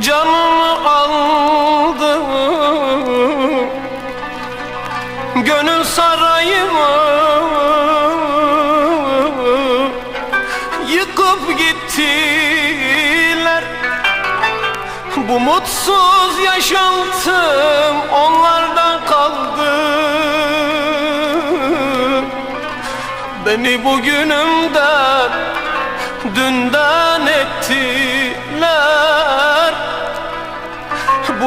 Canımı aldı. Gönül sarayımı Yıkıp gittiler. Bu mutsuz yaşantım onlardan kaldı. Beni bugünümden dünden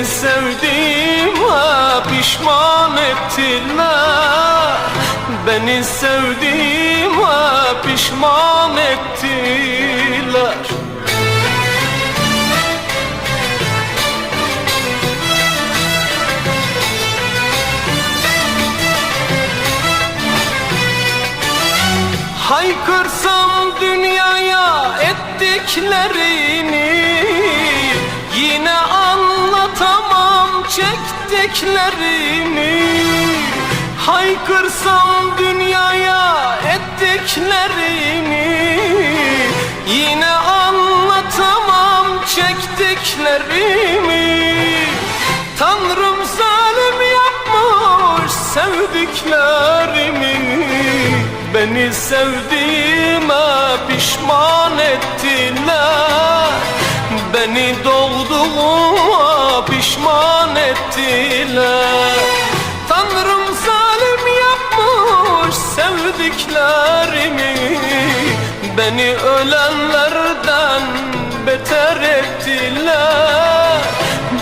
Beni sevdiğime pişman ettiler Beni sevdiğime pişman ettiler. Haykırsam dünyaya ettiklerini Yine anlatamam çektiklerini Haykırsam dünyaya ettiklerini Yine anlatamam çektiklerimi. Tanrım zalim yapmış sevdiklerimi. Beni sevdiğime ettiler Tanrım zalim yapmış sevdiklerimi. Beni ölenlerden beter ettiler.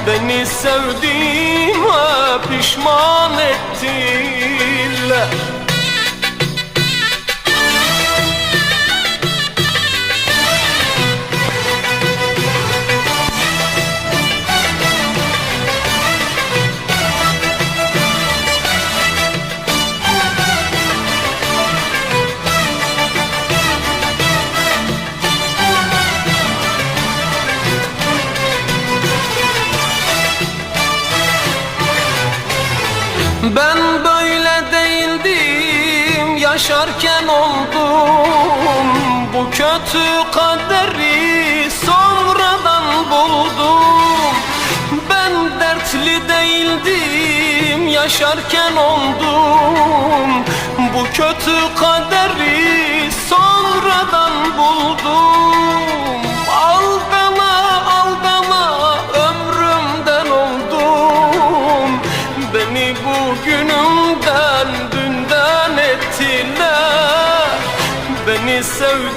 Beni sevdiğime pişman ettiler yaşarken oldum. Bu kötü kaderi sonradan buldum. Ben dertli değildim yaşarken oldum. Bu kötü kaderi sonradan buldum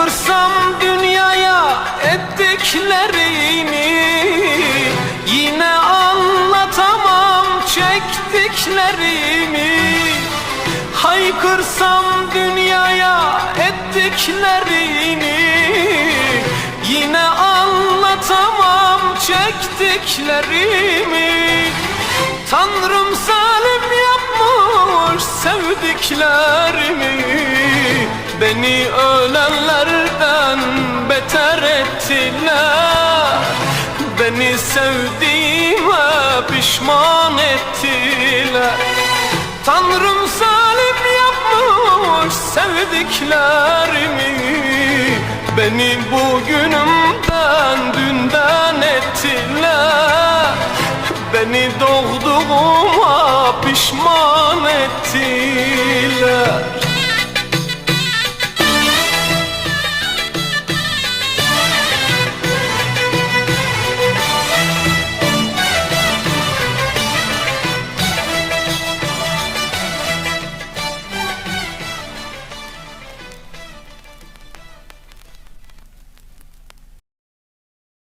Haykırsam dünyaya ettiklerini Yine anlatamam çektiklerimi. Haykırsam dünyaya ettiklerini Yine anlatamam çektiklerimi. Tanrım zalim yapmış sevdiklerimi Beni ölenlerden beter ettiler. Beni sevdiğime pişman ettiler. Tanrım zalim yapmış sevdiklerimi. Beni bugünümden dünden ettiler. Beni doğduğuma pişman ettiler